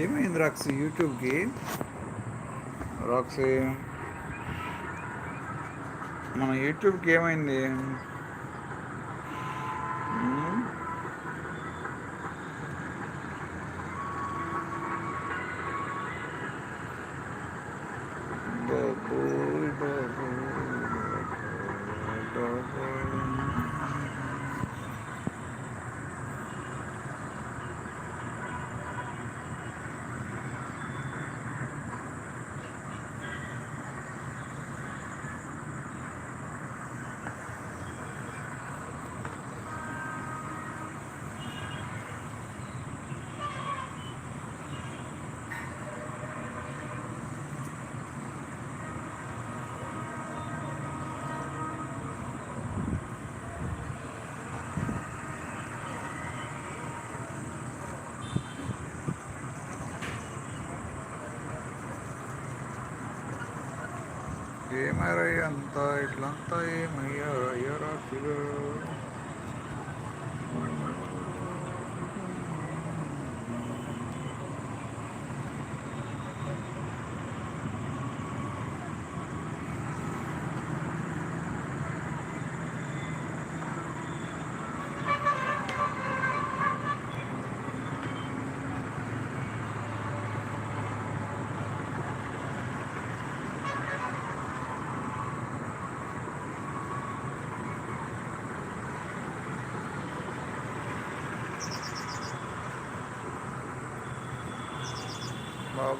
ఏమైంది రాక్స్ యూట్యూబ్కి రాక్సీ మన యూట్యూబ్కి ఏమైంది ఉమ్, బాబోయ్, బాబోయ్, బాబోయ్. ఏమయ్యా అంత ఇట్లంతా ఏమయ్యా? అయ్యా ఫిగర్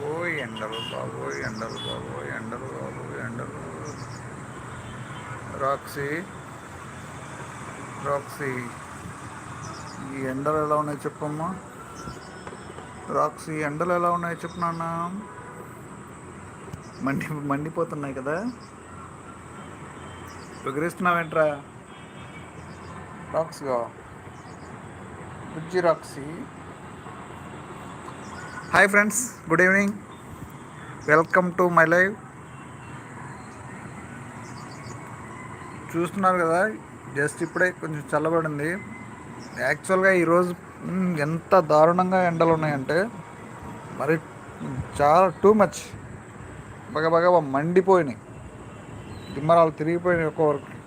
బాబోయ్ ఎండలు బాబోయ్ ఎండలు బాబోయ్ ఎండలు బాబోయ్ ఎండలు. Roxy Roxy. ఈ ఎండలు ఎలా ఉన్నాయి చెప్పమ్మా? రాక్సీ ఎండలు ఎలా ఉన్నాయి చెప్పు నాన్న. మండి మండిపోతున్నాయి కదా. ఎగిరిస్తున్నావేంట్రా రాక్స్గా బుజ్జి Roxy. Hi friends good evening welcome to my live చూస్తున్నారు కదా జస్ట్ ఇప్పుడే కొంచెం చల్లబడింది. యాక్చువల్గా ఈరోజు ఎంత దారుణంగా ఎండలు ఉన్నాయంటే మరి చాలా టూ మచ్ బాగా బాగా మండిపోయినాయి. దిమ్మరాలు తిరిగిపోయినాయి ఒక్కొక్కరికి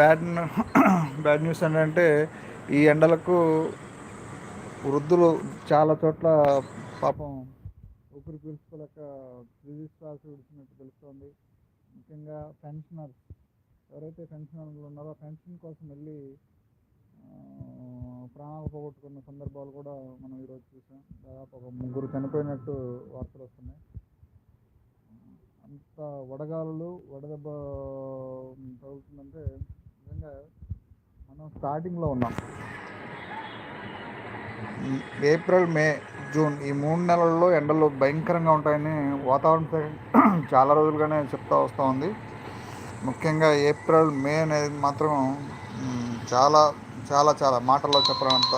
బ్యాడ్ బ్యాడ్ న్యూస్ ఏంటంటే ఈ ఎండలకు వృద్ధులు చాలా చోట్ల పాపం ఊపిరి పీల్చుకోలేక శ్వాస విడిచినట్టు తెలుస్తోంది. ముఖ్యంగా పెన్షనర్స్ ఎవరైతే పెన్షనర్లు ఉన్నారో పెన్షన్ కోసం వెళ్ళి ప్రాణాలు పోగొట్టుకున్న సందర్భాలు కూడా మనం ఈరోజు చూసాం. దాదాపు ఒక ముగ్గురు చనిపోయినట్టు వార్తలు వస్తున్నాయి. అంత వడగాలులు వడదెబ్బ తగులుతుందంటే నిజంగా మనం స్టార్టింగ్లో ఉన్నాం. ఏప్రిల్ మే జూన్ ఈ మూడు నెలల్లో ఎండలు భయంకరంగా ఉంటాయని వాతావరణ శాఖ చాలా రోజులుగానే చెప్తా వస్తూ ఉంది. ముఖ్యంగా ఏప్రిల్ మే అనేది మాత్రం చాలా చాలా చాలా మాటల్లో చెప్పడంత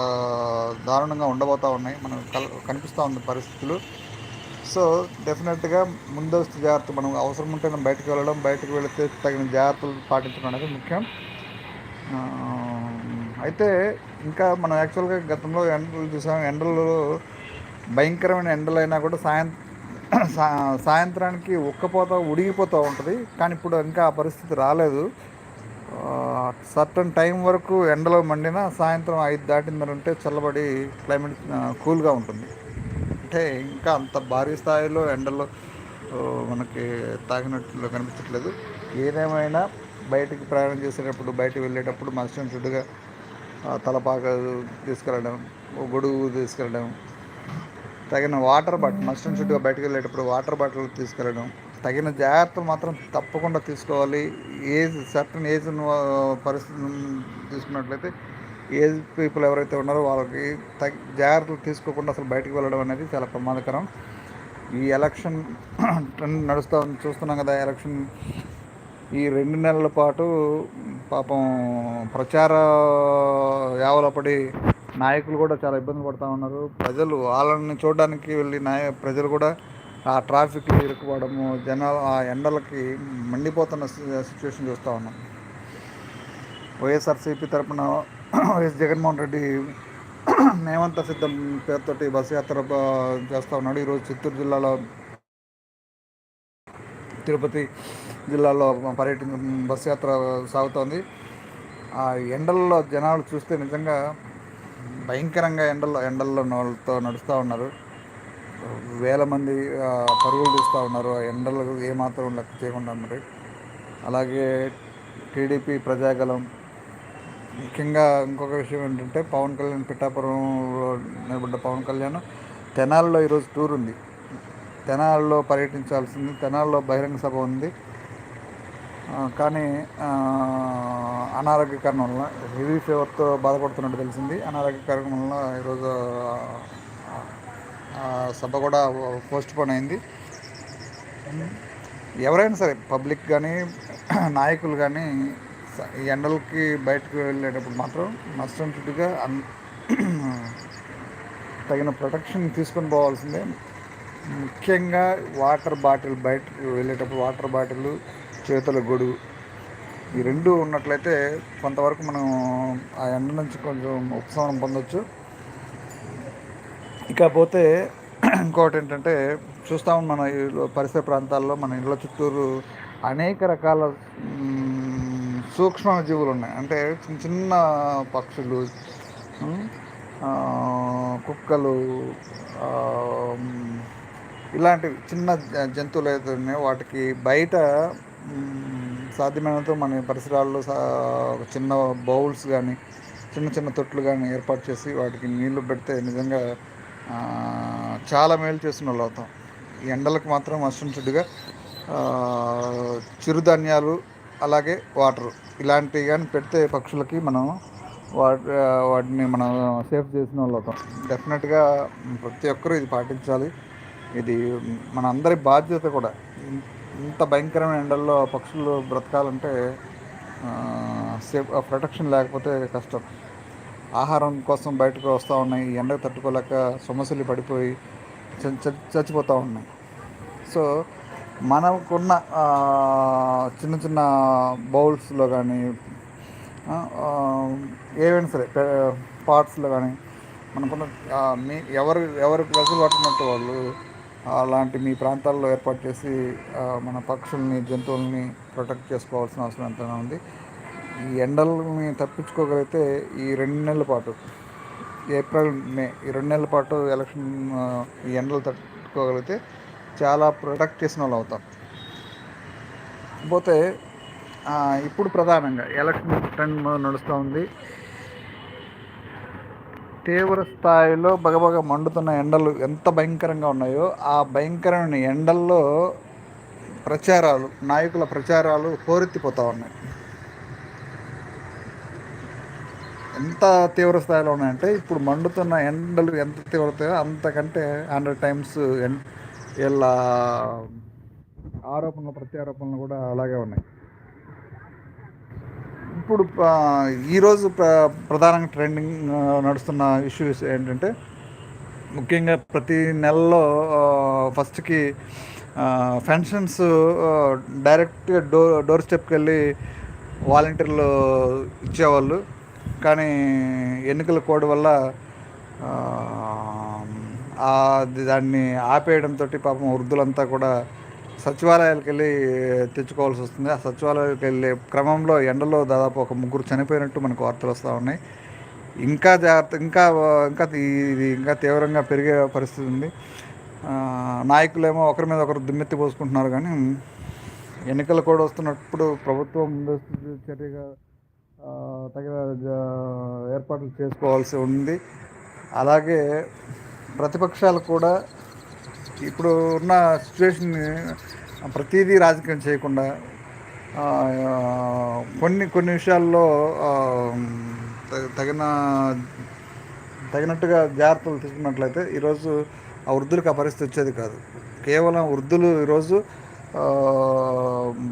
దారుణంగా ఉండబోతూ ఉన్నాయి. మనం కనిపిస్తూ ఉంది పరిస్థితులు. సో డెఫినెట్గా ముందస్తు జాగ్రత్త మనం అవసరం ఉంటేనే బయటకు వెళ్ళడం బయటకు వెళితే తగిన జాగ్రత్తలు పాటించడం అనేది ముఖ్యం. అయితే ఇంకా మనం యాక్చువల్గా గతంలో ఎండలు చూసాం. ఎండలు భయంకరమైన ఎండలైనా కూడా సాయం సాయంత్రానికి ఉక్కపోతా ఉడిగిపోతూ ఉంటుంది. కానీ ఇప్పుడు ఇంకా ఆ పరిస్థితి రాలేదు. సర్టన్ టైం వరకు ఎండలో మండినా సాయంత్రం ఐదు దాటిందంటే చల్లబడి క్లైమేట్ కూల్గా ఉంటుంది. అంటే ఇంకా అంత భారీ స్థాయిలో ఎండలు మనకి తాగినట్లు కనిపించట్లేదు. ఏదేమైనా బయటికి ప్రయాణం చేసేటప్పుడు బయటికి వెళ్ళేటప్పుడు మనసు చుట్టుగా తలపాక తీసుకెళ్ళడం గొడుగు తీసుకెళ్ళడం తగిన వాటర్ బాటిల్ మస్టం చుట్టుగా బయటకు వెళ్ళేటప్పుడు వాటర్ బాటిల్ తీసుకెళ్ళడం. తగిన జాగ్రత్తలు మాత్రం తప్పకుండా తీసుకోవాలి. ఏజ్ సర్టన్ ఏజ్ పరిస్థితి తీసుకున్నట్లయితే ఏజ్ పీపుల్ ఎవరైతే ఉన్నారో వాళ్ళకి తగి జాగ్రత్తలు తీసుకోకుండా అసలు బయటకు వెళ్ళడం అనేది చాలా ప్రమాదకరం. ఈ ఎలక్షన్ ట్రెండ్ నడుస్తూ చూస్తున్నాం కదా ఎలక్షన్. ఈ రెండు నెలల పాటు పాపం ప్రచార యావలపడి నాయకులు కూడా చాలా ఇబ్బంది పడుతూ ఉన్నారు. ప్రజలు వాళ్ళని చూడడానికి వెళ్ళి నాయ ప్రజలు కూడా ఆ ట్రాఫిక్ ఇరుక్కుపోవడము జనాలు ఆ ఎండలకి మండిపోతున్న సిచ్యువేషన్ చూస్తూ ఉన్నాం. వైఎస్ఆర్సీపీ తరపున వైఎస్ జగన్మోహన్ రెడ్డి మేమంత సిద్ధం పేరుతోటి బస్సు యాత్ర చేస్తూ ఉన్నాడు. ఈరోజు చిత్తూరు జిల్లాలో తిరుపతి జిల్లాలో పర్యటన బస్సు యాత్ర సాగుతోంది. ఆ ఎండల్లో జనాలు చూస్తే నిజంగా భయంకరంగా ఎండల్లో ఎండల్లో వాళ్ళతో నడుస్తూ ఉన్నారు. వేల మంది పరుగులు తీస్తూ ఉన్నారు. ఆ ఎండలు ఏమాత్రం లెక్క చేయకుండా మరి అలాగే టీడీపీ ప్రజాగలం ముఖ్యంగా ఇంకొక విషయం ఏంటంటే పవన్ కళ్యాణ్ పిఠాపురంలో నిలబడ్డ పవన్ కళ్యాణ్ తెనాల్లో ఈరోజు టూర్ ఉంది. తెనాల్లో పర్యటించాల్సింది తెనాల్లో బహిరంగ సభ ఉంది. కానీ అనారోగ్య కారణం వలన హెవీ ఫీవర్తో బాధపడుతున్నట్టు తెలిసింది. అనారోగ్య కారణం వలన ఈరోజు సభ కూడా పోస్ట్ పోన్ అయింది. ఎవరైనా సరే పబ్లిక్ కానీ నాయకులు కానీ ఈ ఎండలకి బయటకు వెళ్ళేటప్పుడు మాత్రం నష్టం చుట్టుగా తగిన ప్రొటెక్షన్ తీసుకొని పోవాల్సిందే. ముఖ్యంగా వాటర్ బాటిల్ బయటకు వెళ్ళేటప్పుడు వాటర్ బాటిల్ చేతుల గొడుగు. ఈ రెండు ఉన్నట్లయితే కొంతవరకు మనం ఆ ఎండ నుంచి కొంచెం ఉపశమనం పొందొచ్చు. ఇకపోతే ఇంకోటి ఏంటంటే చూస్తాము మన పరిసర ప్రాంతాల్లో మన ఇళ్ళ చుట్టూరు అనేక రకాల సూక్ష్మ జీవులు ఉన్నాయి. అంటే చిన్న చిన్న పక్షులు కుక్కలు ఇలాంటివి చిన్న జంతువులు అయితే ఉన్నాయో వాటికి బయట సాధ్యమైనంత మన పరిసరాల్లో చిన్న బౌల్స్ కానీ చిన్న చిన్న తొట్లు కానీ ఏర్పాటు చేసి వాటికి నీళ్ళు పెడితే నిజంగా చాలా మేలు చేసిన వాళ్ళు అవుతాం ఎండలకు మాత్రం అసంటుగా చిరుధాన్యాలు అలాగే వాటర్ ఇలాంటివి కానీ పెడితే పక్షులకి మనం వాటి వాటిని మనం సేఫ్ చేసిన వాళ్ళు అవుతాం. డెఫినెట్గా ప్రతి ఒక్కరూ ఇది పాటించాలి. ఇది మన అందరి బాధ్యత కూడా. ఇంత భయంకరమైన ఎండల్లో పక్షులు బ్రతకాలంటే సేఫ్ ప్రొటెక్షన్ లేకపోతే కష్టం. ఆహారం కోసం బయటకు వస్తూ ఉన్నాయి ఎండకు తట్టుకోలేక సమస్యలు పడిపోయి చచ్చిపోతూ ఉన్నాయి. సో మనకున్న చిన్న చిన్న బౌల్స్లో కానీ ఏవైనా సరే పార్ట్స్లో కానీ మనకున్న మీ ఎవరు ఎవరికి వెసులుబాటున్నట్టు వాళ్ళు అలాంటి మీ ప్రాంతాల్లో ఏర్పాటు చేసి మన పక్షుల్ని జంతువుల్ని ప్రొటెక్ట్ చేసుకోవాల్సిన అవసరం ఎంతైనా ఉంది. ఈ ఎండల్ని తప్పించుకోగలిగితే ఈ రెండు నెలల పాటు ఏప్రిల్ మే ఈ రెండు నెలల పాటు ఎలక్షన్ ఈ ఎండలు తట్టుకోగలిగితే చాలా ప్రొటెక్ట్ చేసిన వాళ్ళు అవుతాం. పోతే ఇప్పుడు ప్రధానంగా ఎలక్షన్ ట్రెండ్ నడుస్తూ ఉంది. తీవ్ర స్థాయిలో బగబగ మండుతున్న ఎండలు ఎంత భయంకరంగా ఉన్నాయో ఆ భయంకరమైన ఎండల్లో ప్రచారాలు నాయకుల ప్రచారాలు హోరెత్తిపోతూ ఉన్నాయి. ఎంత తీవ్ర స్థాయిలో ఉన్నాయంటే ఇప్పుడు మండుతున్న ఎండలు ఎంత తీవ్రతాయో అంతకంటే హండ్రెడ్ టైమ్స్ ఎన్ వీళ్ళ ఆరోపణలు ప్రత్యారోపణలు కూడా అలాగే ఉన్నాయి. ఇప్పుడు ఈరోజు ప్ర ప్రధానంగా ట్రెండింగ్ నడుస్తున్న ఇష్యూస్ ఏంటంటే ముఖ్యంగా ప్రతి నెలలో ఫస్ట్కి పెన్షన్స్ డైరెక్ట్గా డోర్ డోర్ స్టెప్కి వెళ్ళి వాలంటీర్లు ఇచ్చేవాళ్ళు. కానీ ఎన్నికల కోడ్ వల్ల దాన్ని ఆపేయడంతో పాపం వృద్ధులంతా కూడా సచివాలయాలకు వెళ్ళి తెచ్చుకోవాల్సి వస్తుంది. ఆ సచివాలయాలకు వెళ్ళే క్రమంలో ఎండలో దాదాపు ఒక ముగ్గురు చనిపోయినట్టు మనకు వార్తలు వస్తూ ఉన్నాయి. ఇంకా జాగ్రత్త ఇంకా ఇంకా ఇది ఇంకా తీవ్రంగా పెరిగే పరిస్థితి ఉంది. నాయకులేమో ఒకరి మీద ఒకరు దుమ్మెత్తి పోసుకుంటున్నారు కానీ ఎన్నికలు కూడా వస్తున్నప్పుడు ప్రభుత్వం ముందస్తు చర్యగా తగిన ఏర్పాట్లు చేసుకోవాల్సి ఉంది. అలాగే ప్రతిపక్షాలు కూడా ఇప్పుడు ఉన్న సిచ్యువేషన్ని ప్రతిదీ రాజకీయం చేయకుండా కొన్ని కొన్ని విషయాల్లో తగిన తగినట్టుగా జాగ్రత్తలు తీసుకున్నట్లయితే ఈరోజు ఆ వృద్ధులకు ఆ పరిస్థితి వచ్చేది కాదు. కేవలం వృద్ధులు ఈరోజు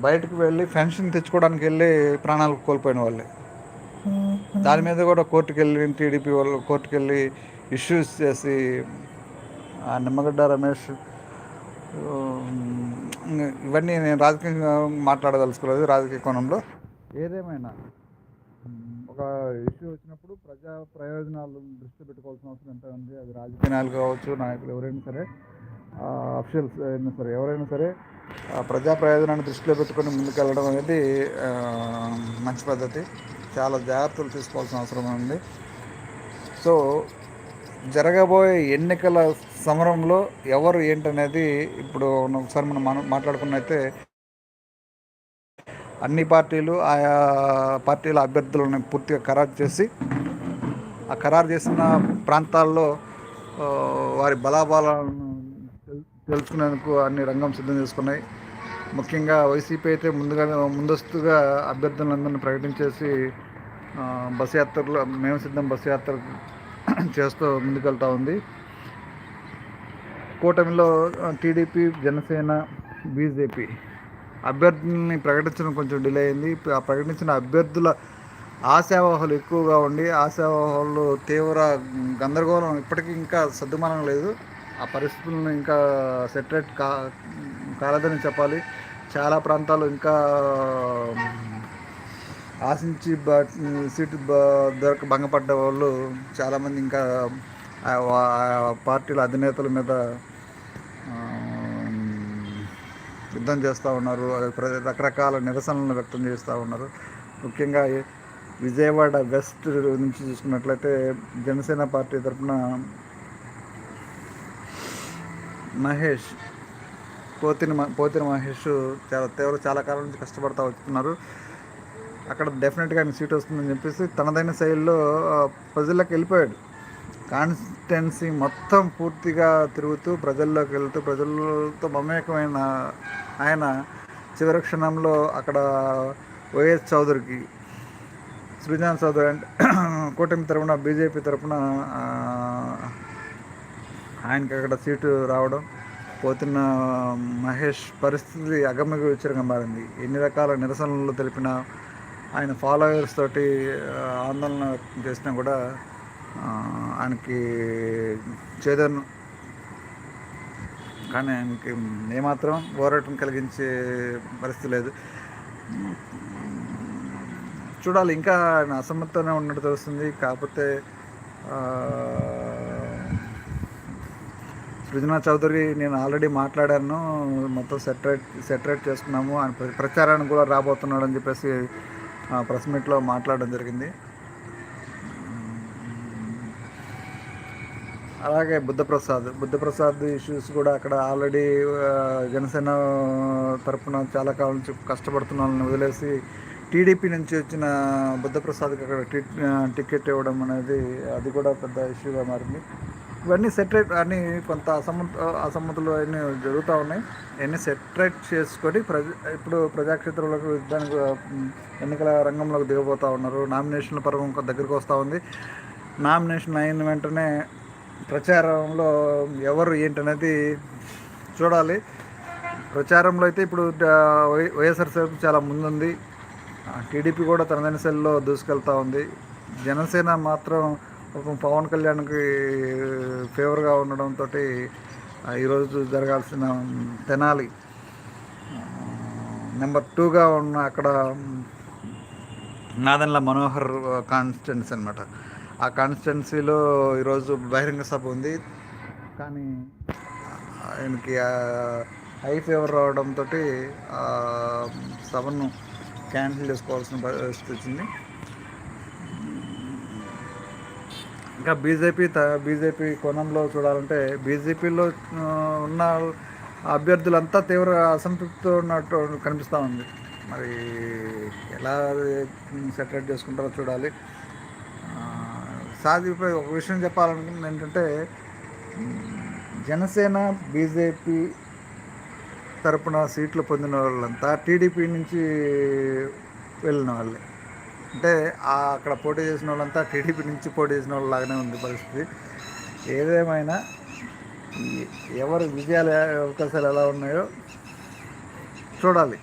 బయటకు వెళ్ళి పెన్షన్ తెచ్చుకోవడానికి వెళ్ళి ప్రాణాలు కోల్పోయిన వాళ్ళే. దాని మీద కూడా కోర్టుకు వెళ్ళి టీడీపీ వాళ్ళు కోర్టుకు వెళ్ళి ఇష్యూస్ చేసి ఆ నిమ్మగడ్డ రమేష్ ఇవన్నీ నేను రాజకీయంగా మాట్లాడదలుచుకోలేదు రాజకీయ కోణంలో. ఏదేమైనా ఒక ఇష్యూ వచ్చినప్పుడు ప్రజా ప్రయోజనాలు దృష్టి పెట్టుకోవాల్సిన అవసరం ఎంత ఉంది? అది రాజకీయ నాయకులు కావచ్చు నాయకులు ఎవరైనా సరే అఫీషియల్స్ అయినా సరే ఎవరైనా సరే ప్రజా ప్రయోజనాన్ని దృష్టిలో పెట్టుకొని ముందుకెళ్ళడం అనేది మంచి పద్ధతి. చాలా జాగ్రత్తలు తీసుకోవాల్సిన అవసరం ఉంది. సో జరగబోయే ఎన్నికల సమరంలో ఎవరు ఏంటనేది ఇప్పుడు ఒకసారి మనం మాట్లాడుకున్నైతే అన్ని పార్టీలు ఆయా పార్టీల అభ్యర్థులను పూర్తిగా ఖరారు చేసి ఆ ఖరారు చేసిన ప్రాంతాల్లో వారి బలాబలాలను తెలుసుకునేందుకు అన్ని రంగం సిద్ధం చేసుకున్నాయి. ముఖ్యంగా వైసీపీ అయితే ముందుగా ముందస్తుగా అభ్యర్థులందరినీ ప్రకటించేసి బస్ యాత్రలు మేము సిద్ధం బస్ యాత్ర చేస్తూ ముందుకెళ్తూ ఉంది. కూటమిలో టీడీపీ జనసేన బీజేపీ అభ్యర్థుల్ని ప్రకటించడం కొంచెం డిలే అయింది. ఆ ప్రకటించిన అభ్యర్థుల ఆశావాహాలు ఎక్కువగా ఉండి ఆశావాహాలు తీవ్ర గందరగోళం ఇప్పటికీ ఇంకా సర్దుమానం లేదు. ఆ పరిస్థితులను ఇంకా సెటరేట్ కా కాలేదని చెప్పాలి. చాలా ప్రాంతాలు ఇంకా ఆశించి సీటు దొరక భంగపడ్డ వాళ్ళు చాలామంది ఇంకా పార్టీల అధినేతల మీద యుద్ధం చేస్తూ ఉన్నారు. రకరకాల నిరసనలను వ్యక్తం చేస్తూ ఉన్నారు. ముఖ్యంగా విజయవాడ వెస్ట్ నుంచి చూసుకున్నట్లయితే జనసేన పార్టీ తరఫున మహేష్ పోతిన పోతిన మహేష్ చాలా తీవ్ర చాలా కాలం నుంచి కష్టపడతా వస్తున్నారు. అక్కడ డెఫినెట్గా ఆయన సీట్ వస్తుందని చెప్పేసి తనదైన శైలిలో ప్రజల్లోకి వెళ్ళిపోయాడు. కాన్స్టిట్యున్సీ మొత్తం పూర్తిగా తిరుగుతూ ప్రజల్లోకి వెళ్తూ ప్రజలతో మమేకమైన ఆయన చివరి క్షణంలో అక్కడ వైఎస్ చౌదరికి సృజాన్ చౌదరి అంటే కూటమి తరఫున బీజేపీ తరఫున ఆయనకి అక్కడ సీటు రావడం పోతున్న మహేష్ పరిస్థితి అగమ్య విచారంగా మారింది. ఎన్ని రకాల నిరసనలు తెలిపిన ఆయన ఫాలోవర్స్ తోటి ఆందోళన చేసినా కూడా ఆయనకి చేదన్. కానీ ఆయనకి ఏమాత్రం పోరాటం కలిగించే పరిస్థితి లేదు. చూడాలి ఇంకా ఆయన అసమ్మతోనే ఉన్నట్టు తెలుస్తుంది. కాకపోతే సృజనా చౌదరి నేను ఆల్రెడీ మాట్లాడాను. మొత్తం సెటరేట్ సెటరేట్ చేసుకున్నాము. ఆయన ప్రచారానికి కూడా రాబోతున్నాడు అని చెప్పేసి ప్రెస్ మీట్లో మాట్లాడడం జరిగింది. అలాగే బుద్ధప్రసాద్ బుద్ధప్రసాద్ ఇష్యూస్ కూడా అక్కడ ఆల్రెడీ జనసేన తరఫున చాలా కాలం నుంచి కష్టపడుతున్న వాళ్ళని వదిలేసి టీడీపీ నుంచి వచ్చిన బుద్ధప్రసాద్కి అక్కడ టికెట్ ఇవ్వడం అనేది అది కూడా పెద్ద ఇష్యూగా మారింది. ఇవన్నీ సెటరేట్ అన్నీ కొంత అసమ్మత అసమ్మతులు అన్నీ జరుగుతూ ఉన్నాయి. ఇవన్నీ సెటరేట్ చేసుకొని ప్రజ ఇప్పుడు ప్రజాక్షేత్రంలోకి దానికి ఎన్నికల రంగంలోకి దిగబోతూ ఉన్నారు. నామినేషన్ల పర్వం దగ్గరికి వస్తూ ఉంది. నామినేషన్ అయిన వెంటనే ప్రచారంలో ఎవరు ఏంటనేది చూడాలి. ప్రచారంలో అయితే ఇప్పుడు వైఎస్ఆర్సీపీ చాలా ముందుంది. టీడీపీ కూడా తనదైన శైలిలో దూసుకెళ్తూ ఉంది. జనసేన మాత్రం పవన్ కళ్యాణ్కి ఫేవర్గా ఉండడంతో ఈరోజు జరగాల్సిన తెనాలి నెంబర్ టూగా ఉన్న అక్కడ నాదన్ల మనోహర్ కాన్స్టిట్యున్సీ అనమాట ఆ కాన్స్టిట్యున్సీలో ఈరోజు బహిరంగ సభ ఉంది. కానీ ఆయనకి హై ఫీవర్ రావడంతో సభను క్యాన్సిల్ చేసుకోవాల్సిన పరిస్థితి వచ్చింది. ఇంకా బీజేపీ త బీజేపీ కోణంలో చూడాలంటే బీజేపీలో ఉన్న అభ్యర్థులంతా తీవ్ర అసంతృప్తితో ఉన్నట్టు కనిపిస్తూ ఉంది. మరి ఎలా సెటరేట్ చేసుకుంటారో చూడాలి. సాధిపై ఒక విషయం చెప్పాలనుకుంది ఏంటంటే జనసేన బీజేపీ తరపున సీట్లు పొందిన వాళ్ళంతా టీడీపీ నుంచి వెళ్ళిన వాళ్ళే. అంటే అక్కడ పోటీ చేసిన వాళ్ళంతా టీడీపీ నుంచి పోటీ చేసిన వాళ్ళలాగానే ఉంది పరిస్థితి. ఏదేమైనా ఎవరు విజయాల అవకాశాలు ఎలా ఉన్నాయో చూడాలి.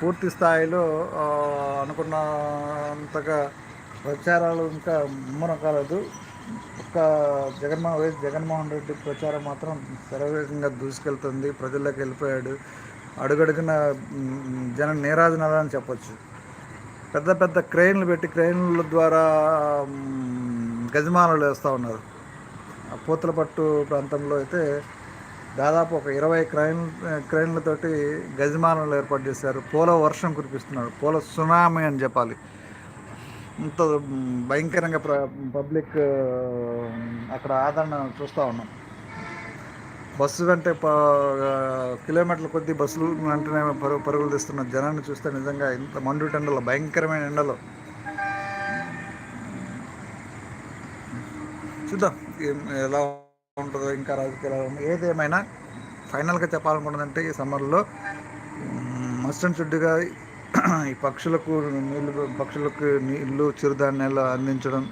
పూర్తి స్థాయిలో అనుకున్నంతగా ప్రచారాలు ఇంకా ముమ్మరం కాలేదు. ఒక్క జగన్మోహన్ వైఎస్ జగన్మోహన్ రెడ్డి ప్రచారం మాత్రం శరవేగంగా దూసుకెళ్తుంది. ప్రజల్లోకి వెళ్ళిపోయాడు. అడుగడుగున జనం నీరాజనాలని చెప్పొచ్చు. పెద్ద పెద్ద క్రెయిన్లు పెట్టి క్రెయిన్ల ద్వారా గజమానులు వేస్తూ ఉన్నారు. ఆ పూతలపట్టు ప్రాంతంలో అయితే దాదాపు ఒక ఇరవై క్రైన్ క్రైన్లతోటి గజమానులు ఏర్పాటు చేశారు. పూల వర్షం కురిపిస్తున్నారు. పూల సునామీ అని చెప్పాలి. ఇంత భయంకరంగా ప్ర పబ్లిక్ అక్కడ ఆదరణ చూస్తూ ఉన్నాం. బస్సు వెంటే కిలోమీటర్ల కొద్దీ బస్సులు వెంటనే పరుగు పరుగులు తీస్తున్న జనాన్ని చూస్తే నిజంగా ఇంత మండు ఎండలో భయంకరమైన ఎండలో. చూద్దాం ఎలా ఉంటుందో ఇంకా రాజకీయాలు ఏదేమైనా ఫైనల్గా చెప్పాలనుకున్నదంటే ఈ సమ్మర్లో మస్ట్ అండ్ షుడ్గా ఈ పక్షులకు నీళ్ళు పక్షులకు నీళ్ళు చిరుధాన్యాలు అందించడం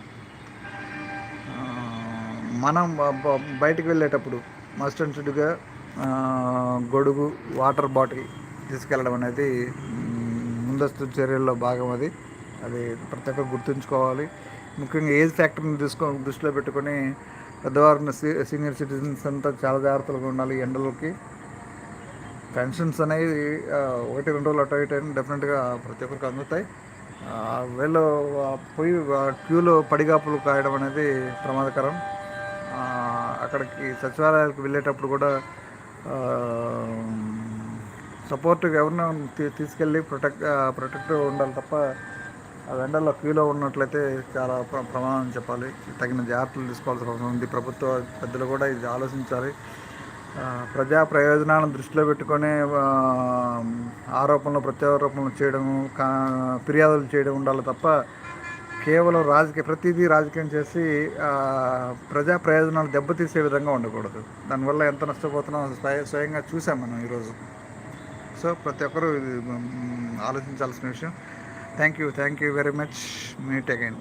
మనం బయటికి వెళ్ళేటప్పుడు మస్ట్ అండ్ గొడుగు వాటర్ బాటిల్ తీసుకెళ్ళడం అనేది ముందస్తు చర్యల్లో భాగం అది. అది ప్రతి ఒక్కరు గుర్తుంచుకోవాలి. ముఖ్యంగా ఏజ్ ఫ్యాక్టర్ని తీసుకో దృష్టిలో పెట్టుకొని పెద్దవారిని సీ- సీనియర్ సిటిజన్స్ అంతా చాలా జాగ్రత్తలుగా ఉండాలి ఎండలకి. పెన్షన్స్ అనేవి ఒకటి రెండు రోజులు అటు ఇటు అయినా డెఫినెట్గా ప్రతి ఒక్కరికి అందుతాయి. వీళ్ళు పోయి క్యూలో పడిగాపులు కాయడం అనేది ప్రమాదకరం. అక్కడికి సచివాలయాలకు వెళ్ళేటప్పుడు కూడా సపోర్ట్గా ఎవరినో తీసుకెళ్ళి ప్రొటెక్ట్ ప్రొటెక్ట్ ఉండాలి తప్ప ఆ క్యూలో ఉన్నట్లయితే చాలా ప్రమాదం అని చెప్పాలి. తగిన జాగ్రత్తలు తీసుకోవాల్సిన అవసరం ఉంది. ప్రభుత్వ పెద్దలు కూడా ఇది ఆలోచించాలి. ప్రజా ప్రయోజనాలను దృష్టిలో పెట్టుకొని ఆరోపణలు ప్రత్యారోపణలు చేయడం కా ఫిర్యాదులు చేయడం ఉండాలి తప్ప కేవలం రాజకీయ ప్రతిదీ రాజకీయం చేసి ప్రజా ప్రయోజనాలు దెబ్బతీసే విధంగా ఉండకూడదు. దానివల్ల ఎంత నష్టపోతున్నాం స్వయ స్వయంగా చూసాం మనం ఈరోజు. సో ప్రతి ఒక్కరూ ఇది ఆలోచించాల్సిన విషయం. Thank you thank you very much meet again